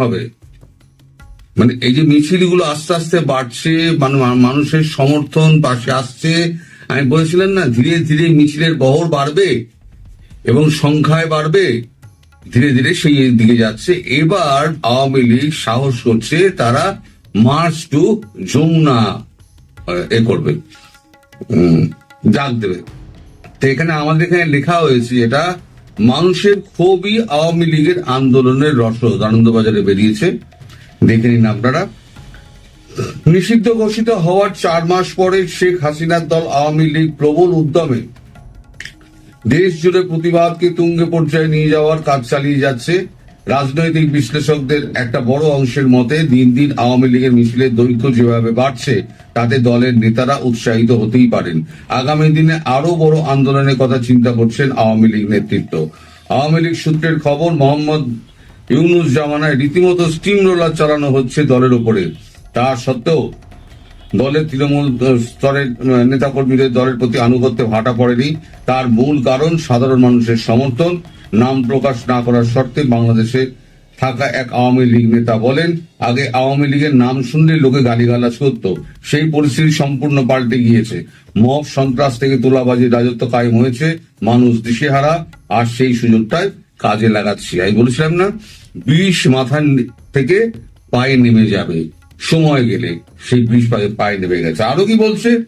হবে। মানে এই যে মিছিলগুলো আস্তে আস্তে বাড়ছে মানে মানুষের সমর্থন পাশে আসছে। আমি বলেছিলাম না, ধীরে ধীরে মিছিলের বহর বাড়বে এবং সংখ্যায় বাড়বে, ধীরে ধীরে সেই দিকে যাচ্ছে। এবার আওয়ামী লীগ সাহস করছে তারা মার্চ টু যমুনা এ করবে। ডাক দেবে। তো এখানে আমাদের এখানে লেখা হয়েছে এটা মানুষের ক্ষোভই আওয়ামী লীগের আন্দোলনের রসদ। আনন্দবাজারে বেরিয়েছে। দেখে নিন আপনারা। নিষিদ্ধ ঘোষিত হওয়ার চার মাস পরে শেখ হাসিনার দল আওয়ামী লীগ প্রবল উদ্যমে। দেশ জুড়ে প্রতিবাদকে তুঙ্গে পর্যায়ে নিয়ে যাওয়ার কাজ চালিয়ে যাচ্ছে রাজনৈতিক বিশ্লেষকদের একটা বড় অংশের মতে দিন দিন আওয়ামী লীগের মিছিলের দৈর্ঘ্য যেভাবে বাড়ছে, তাতে দলের নেতারা উৎসাহিত হতেই পারেন। আগামী দিনে আরও বড় আন্দোলনের কথা চিন্তা করছেন আওয়ামী লীগ নেতৃত্ব। আওয়ামী লীগ সূত্রের খবর, মোহাম্মদ ইউনুস জামানায় রীতিমতো স্টিম রোলার চালানো হচ্ছে দলের উপরে। তা সত্ত্বেও দলের তৃণমূল স্তরের নেতাকর্মীদের দলের প্রতি আনুগত্যে ভাটা পড়েনি। তার মূল কারণ সাধারণ মানুষের সমর্থন। নাম প্রকাশ না করার শর্তে বাংলাদেশে থাকা এক আওয়ামী লীগ নেতা বলেন, আগে আওয়ামী লীগের নাম শুনলে লোকে গালিগালাজ করত। সেই পরিস্থিতি সম্পূর্ণ পাল্টে গিয়েছে। মব সন্ত্রাস থেকে তোলাবাজির রাজত্ব কায়েম হয়েছে। মানুষ দিশেহারা। আর সেই সুযোগটাই কাজে লাগাচ্ছি। আমি বলেছিলাম না, বিষ মাথার থেকে পায়ে নেমে যাবে। সময় গেলে সেই বিষ পায়ে নেমে গেছে। আরও কি বলছে?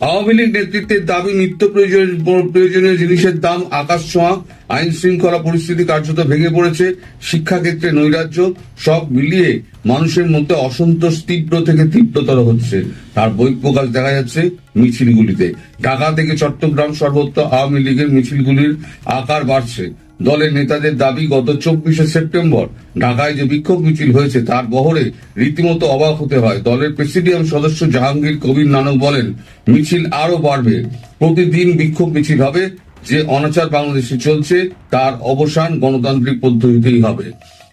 আওয়ামী লীগ নেতৃত্বের দাবি, নিত্য প্রয়োজন- প্রয়োজনীয় জিনিসের দাম, আকাশ ছোঁয়া, আইন শৃঙ্খলা পরিস্থিতি কার্যত ভেঙে পড়েছে, শিক্ষাক্ষেত্রে নৈরাজ্য, সব মিলিয়ে মানুষের মধ্যে অসন্তোষ তীব্র থেকে তীব্রতর হচ্ছে। তার বই প্রকাশ দেখা যাচ্ছে মিছিলগুলিতে। ঢাকা থেকে চট্টগ্রাম সর্বত্র আওয়ামী লীগের মিছিলগুলির আকার বাড়ছে। দলের নেতাদের দাবি, গত চব্বিশে সেপ্টেম্বর ঢাকায় যে বিক্ষোভ মিছিল হয়েছে, তার বহরে রীতিমতো অবাক হতে হয়। দলের প্রেসিডিয়াম সদস্য জাহাঙ্গীর কবির নানক বলেন, মিছিল আরও বাড়বে। প্রতিদিন বিক্ষোভ মিছিল হবে। যে অনাচার বাংলাদেশে চলছে, তার অবসান গণতান্ত্রিক পদ্ধতিতেই হবে।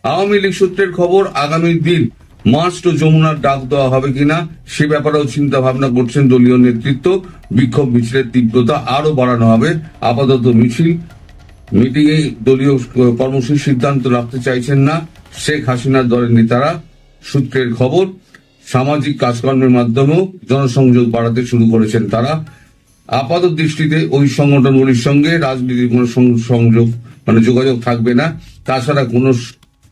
আওয়ামী লীগ সূত্রের খবর, আগামী দিন মার্চ টু যমুনার ডাক দেওয়া হবে কিনা, সে ব্যাপারেও চিন্তা ভাবনা করছেন দলীয় নেতৃত্ব। বিক্ষোভ মিছিলের তীব্রতা আরও বাড়ানো হবে। আপাতত মিছিল মিটিং এ দলীয় কর্মসূচির সিদ্ধান্ত রাখতে চাইছেন না শেখ হাসিনার দলের নেতারা। সূত্রের খবর, সামাজিক কাজকর্মের মাধ্যমেও জনসংযোগ বাড়াতে শুরু করেছেন তারা। আপাত দৃষ্টিতে ওই সংগঠনগুলির সঙ্গে রাজনীতির কোনো সংযোগ মানে যোগাযোগ থাকবে না। তাছাড়া কোনো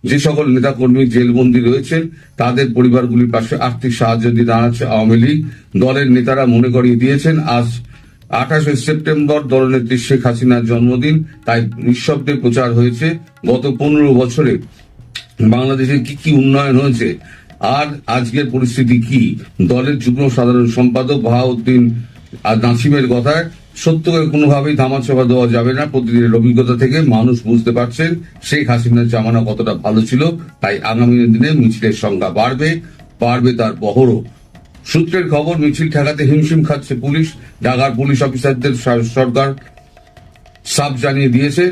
যে সকল নেতাকর্মী জেলবন্দী রয়েছেন, তাদের পরিবারগুলির পাশে আর্থিক সাহায্য দিয়ে দাঁড়াচ্ছে আওয়ামী লীগ দলের নেতারা মনে করিয়ে দিয়েছেন, আজ আঠাশে সেপ্টেম্বর দলনেত্রী শেখ হাসিনার জন্মদিন। তাই নিঃশব্দে প্রচার হয়েছে। গত পনেরো বছরে বাংলাদেশে কি কি উন্নয়ন হয়েছে? আর আজকের পরিস্থিতি কি? দলের যুগ্ম সাধারণ সম্পাদক বাহাউদ্দিন আর নাসিমের কথায় সত্যকে কোনোভাবেই ধামাচাপা দেওয়া যাবে না। প্রতিদিনের অভিজ্ঞতা থেকে মানুষ বুঝতে পারছেন শেখ হাসিনার জামানা কতটা ভালো ছিল। তাই আগামী দিনে মিছিলের সংখ্যা বাড়বে বাড়বে তার বহরও। সূত্রের খবর, মিছিল ঠেকাতে হিমশিম খাচ্ছে পুলিশ। ঢাকার পুলিশ অফিসারদের সরকার সাপ জানিয়ে দিয়েছে,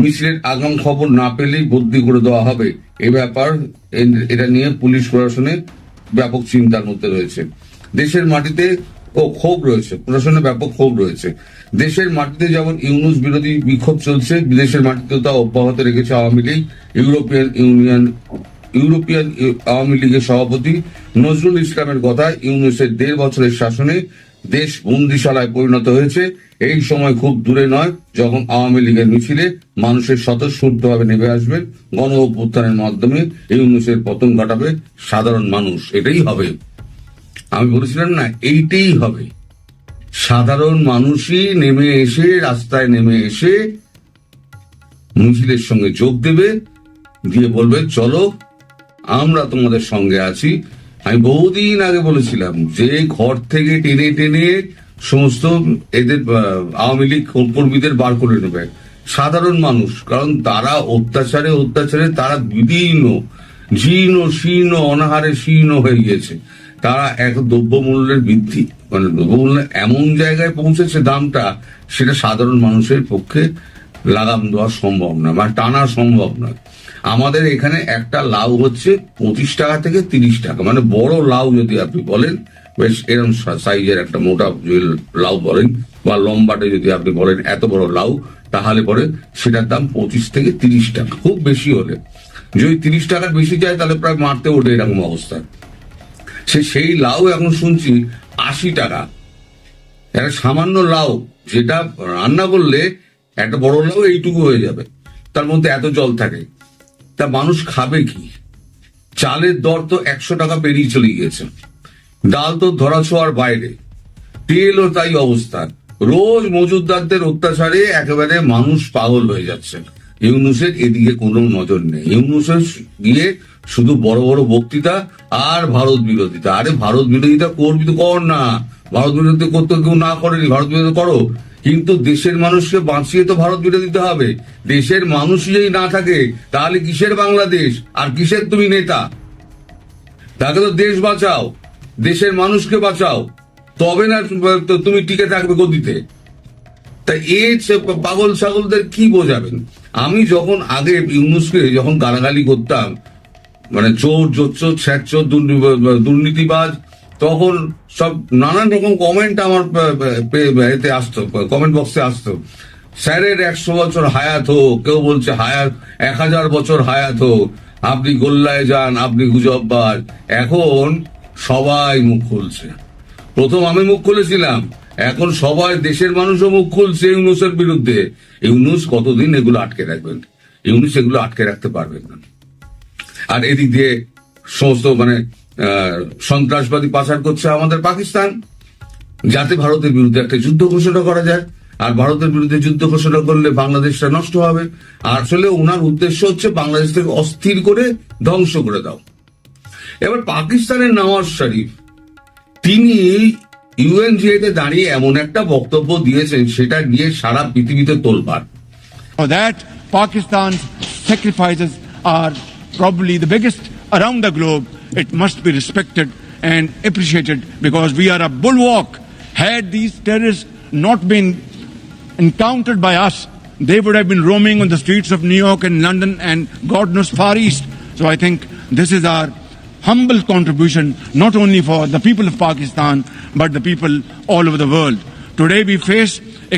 মিছিলের আগাম খবর না পেলেই বদলি করে দেওয়া হবে। এ ব্যাপার এটা নিয়ে পুলিশ প্রশাসনে ব্যাপক চিন্তার মধ্যে রয়েছে। দেশের মাটিতে ও ক্ষোভ রয়েছে, প্রশাসনে ব্যাপক ক্ষোভ রয়েছে। দেশের মাটিতে যেমন ইউনুস বিরোধী বিক্ষোভ চলছে, বিদেশের মাটিতেও তা অব্যাহত রেখেছে Awami League, European Union European Awami লীগের সভাপতি নজরুল ইসলামের কথায় ইউনুসের দেড় বছরের শাসনে দেশ বন্দিশালায় পরিণত হয়েছে। এই সময় খুব দূরে নয়, যখন আওয়ামী লীগের মিছিলে মানুষের স্বতঃস্ফূর্তভাবে নেমে আসবেন গণ অভ্যুত্থানের মাধ্যমে ইউনুসের পতন ঘটাবে সাধারণ মানুষ, এটাই হবে। আমি বলেছিলাম না, এইটাই হবে। সাধারণ মানুষই নেমে এসে, রাস্তায় নেমে এসে মিছিলের সঙ্গে যোগ দেবে, দিয়ে বলবে, চলো আমরা তোমাদের সঙ্গে আছি। আমি বহুদিন আগে বলেছিলাম, যে ঘর থেকে টেনে টেনে সমস্ত এদের আওয়ামী লীগ কর্মীদের বার করে নেবে। সাধারণ মানুষ, কারণ তারা অত্যাচারে অত্যাচারে তারা বিদীর্ণ, জীর্ণ, শীর্ণ, অনাহারে শীর্ণ হয়ে গিয়েছে। তারা এক দ্রব্যমূল্যের বৃদ্ধি মানে দ্রব্যমূল্য এমন জায়গায় পৌঁছেছে দামটা, সেটা সাধারণ মানুষের পক্ষে লাগাম দেওয়া সম্ভব না মানে টানা সম্ভব নয়। আমাদের এখানে একটা লাউ হচ্ছে পঁচিশ টাকা থেকে তিরিশ টাকা। মানে বড় লাউ যদি আপনি বলেন, বেশ এরকম সাইজের একটা মোটা লাউ বলেন, বা লম্বাটে যদি আপনি বলেন এত বড় লাউ, তাহলে পরে সেটার দাম পঁচিশ থেকে তিরিশ টাকা, খুব বেশি হলে। যদি তিরিশ টাকার বেশি যায়, তাহলে প্রায় মারতে ওঠে এরকম অবস্থা। সে সেই লাউ এখন শুনছি আশি টাকা। একটা সামান্য লাউ, যেটা রান্না করলে একটা বড় লাউ এইটুকু হয়ে যাবে। তার মধ্যে এত জল থাকে। তা মানুষ খাবে কি? চালের দর তো একশো টাকা পেরিয়ে চলে গিয়েছে। ডাল তো ধরা ছোঁয়ার বাইরে। তেলও তাই অবস্থা। রোজ মজুদদারদের অত্যাচারে একেবারে মানুষ পাগল হয়ে যাচ্ছে। ইউনুসের এদিকে কোনো নজর নেই। ইউনুসের গিয়ে শুধু বড় বড় বক্তৃতা আর ভারত বিরোধিতা। আরে ভারত বিরোধিতা করবি তো কর না। ভারত বিরোধিতা করতে কেউ না করেনি। ভারত বিরোধিতা করো। কিন্তু দেশের মানুষকে বাঁচিয়ে তো ভারত জুড়ে দিতে হবে। দেশের মানুষই যদি না থাকে, তাহলে কিসের বাংলাদেশ? আর কিসের তুমি নেতা? তাকে তো দেশ বাঁচাও, দেশের মানুষকে বাঁচাও। তবে না তুমি টিকে থাকবে গদিতে। তা এ পাগল ছাগলদের কি বোঝাবেন? আমি যখন আগে ইউনুসকে যখন গালাগালি করতাম মানে চোর, জোচ্চোর, ছ্যাচোর দুর্নীতিবাজ তখন সব নানান রকম কমেন্ট আমার এতে আসতো কমেন্ট বক্সে আসতো। স্যারের একশো বছর হায়াত হোক, কেউ বলছে হায়াত, এক হাজার বছর হায়াত হোক, আপনি গোল্লায় যান, আপনি গুজববাজ। এখন সবাই মুখ খুলছে। প্রথম আমি মুখ খুলেছিলাম, এখন সবাই দেশের মানুষও মুখ খুলছে ইউনুসের বিরুদ্ধে। ইউনুস কতদিন এগুলো আটকে রাখবেন? ইউনুস এগুলো আটকে রাখতে পারবেন না। আর এদিক দিয়ে সমস্ত মানে সন্ত্রাসবাদী পাচার করছে আমাদের পাকিস্তান, যাতে ভারতের বিরুদ্ধে একটা যুদ্ধ ঘোষণা করা যায়। আর ভারতের বিরুদ্ধে যুদ্ধ ঘোষণা করলে বাংলাদেশটা নষ্ট হবে। আর আসলে ওনার উদ্দেশ্য হচ্ছে বাংলাদেশ থেকে অস্থির করে ধ্বংস করে দাও। এবার পাকিস্তানের নওয়াজ শরীফ, তিনি ইউএনজিএতে দাঁড়িয়ে এমন একটা বক্তব্য দিয়েছেন, সেটা নিয়ে সারা পৃথিবীতে তোলপাড়। Are probably the biggest around the globe. It must be respected and appreciated because we are a bulwark. Had these terrorists not been encountered by us, they would have been roaming on the streets of New York and London and God knows far east. So I think this is our humble contribution, not only for the people of Pakistan, but the people all over the world. Today we face a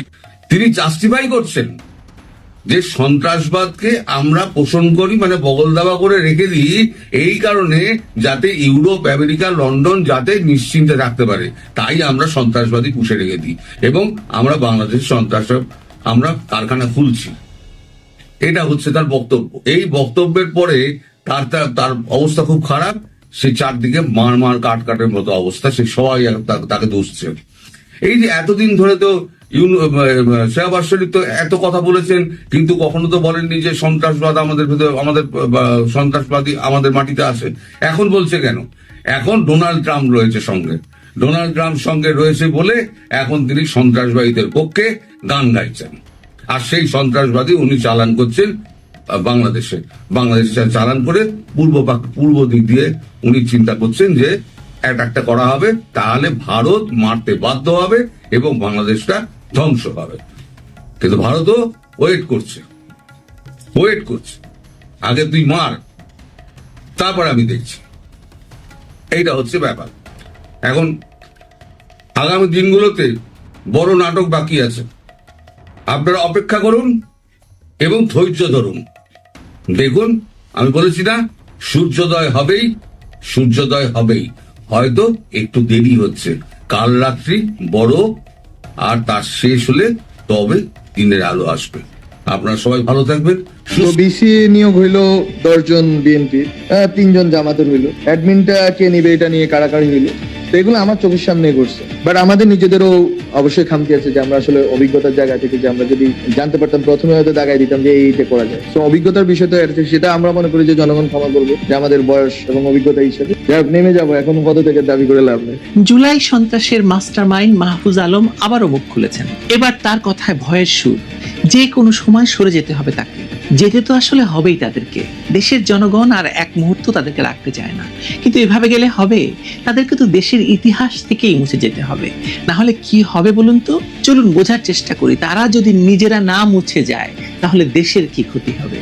তিনি justify করছেন যে সন্ত্রাসবাদকে আমরা পোষণ করি মানে বগল দাবা করে রেখে দিই, এই কারণে যাতে ইউরোপ, আমেরিকা, লন্ডন যাতে নিশ্চিন্তে থাকতে পারে, তাই আমরা সন্ত্রাসবাদী পুষে রেখে দিই। এবং আমরা বাংলাদেশ সন্ত্রাস, আমরা কারখানা খুলছি। এটা হচ্ছে তার বক্তব্য। এই বক্তব্যের পরে তার, তার- অবস্থা খুব খারাপ। সে চারদিকে মার মার কাট কাটের মতো অবস্থা। সে সবাই তাকে দুষছে। এই যে এতদিন ধরে তো শেহবাজ শরীফ তো এত কথা বলেছেন, কিন্তু কখনো তো বলেননি যে সন্ত্রাসবাদ আমাদের ভেতরে, আমাদের সন্ত্রাসবাদী আমাদের মাটিতে আসে এখন বলছে কেন? এখন ডোনাল্ড ট্রাম্প রয়েছে সঙ্গে। ডোনাল্ড ট্রাম্প সঙ্গে রয়েছে বলে এখন তিনি সন্ত্রাসবাদীদের পক্ষে গান গাইছেন। আর সেই সন্ত্রাসবাদী উনি চালান করছেন বাংলাদেশে। বাংলাদেশে চালান করে পূর্ব পূর্ব দিক দিয়ে উনি চিন্তা করছেন যে অ্যাটাকটা করা হবে, তাহলে ভারত মারতে বাধ্য হবে এবং বাংলাদেশটা ধ্বংস হবে। কিন্তু ভারতও ওয়েট করছে। ওয়েট করছে। আগে তুই মার, তারপর আমি দেখছি। এইটা হচ্ছে ব্যাপার। এখন আগামী দিনগুলোতে বড় নাটক বাকি আছে। আপনারা অপেক্ষা করুন এবং ধৈর্য ধরুন। দেখুন, আমি বলেছি না, সূর্যোদয় হবেই সূর্যোদয় হবেই। হয়তো একটু দেরি হচ্ছে। কাল রাত্রি বড় আর তার শেষ হলে তবে দিনের আলো আসবে। আপনারা সবাই ভালো থাকবেন বিসি নিয়োগ হইল দশজন বিএনপি তিনজন জামাতের হইল। অ্যাডমিনটা কে নিবে এটা নিয়ে কারাকারি হইল। তো এগুলো আমার চোখের সামনে ঘটছে বাট আমাদের নিজেদেরও অবশ্যই খামতি আছে যে আমরা আসলে অভিজ্ঞতার জায়গা থেকে যে আমরা যদি জানতে পারতাম প্রথমে হয়তো দাগাই দিতাম যে এইটা করা যায়। তো অভিজ্ঞতার বিষয় আছে, সেটা আমরা মনে করি যে জনগণ ক্ষমা করবে যে আমাদের বয়স এবং অভিজ্ঞতা হিসেবে। যাই নেমে যাব এখন কত থেকে দাবি করে লাভ নেই। জুলাই সন্ত্রাসের মাস্টারমাইন্ড মাহফুজ আলম আবারও মুখ খুলেছেন। এবার তার কথায় ভয়ের সুর। যে কোনো সময় সরে যেতে হবে তাকে। যেতে তো আসলে হবেই তাদেরকে। দেশের জনগণ আর এক মুহূর্ত তাদেরকে রাখতে চায় না। কিন্তু এভাবে গেলে হবে? তাদেরকে তো দেশের ইতিহাস থেকেই মুছে যেতে হবে। না হলে কি হবে বলুন তো? চলুন বোঝার চেষ্টা করি, তারা যদি নিজেরা না মুছে যায়, তাহলে দেশের কি ক্ষতি হবে?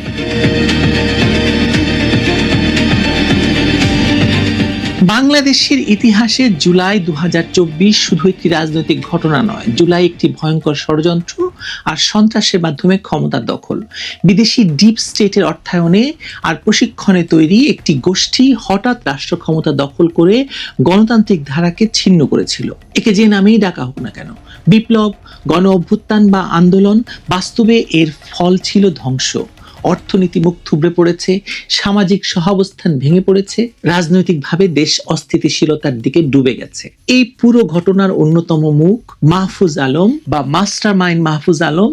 বাংলাদেশের ইতিহাসে জুলাই দু হাজার চব্বিশ শুধু একটি রাজনৈতিক ঘটনা নয়। জুলাই একটি ভয়ঙ্কর ষড়যন্ত্র আর সন্ত্রাসের মাধ্যমে ক্ষমতার দখল। বিদেশি ডিপ স্টেটের অর্থায়নে আর প্রশিক্ষণে তৈরি একটি গোষ্ঠী হঠাৎ রাষ্ট্র ক্ষমতা দখল করে গণতান্ত্রিক ধারাকে ছিন্ন করেছিল। একে যে নামেই ডাকা হোক না কেন, বিপ্লব গণ অভ্যুত্থান বা আন্দোলন বাস্তবে এর ফল ছিল ধ্বংস। অর্থনীতি মুখ থুবড়ে পড়েছে, সামাজিক সহাবস্থান ভেঙে পড়েছে, রাজনৈতিকভাবে দেশ অস্থিতিশীলতার দিকে ডুবে গেছে। এই পুরো ঘটনার অন্যতম মুখ মাহফুজ আলম বা মাস্টার মাইন্ড মাহফুজ আলম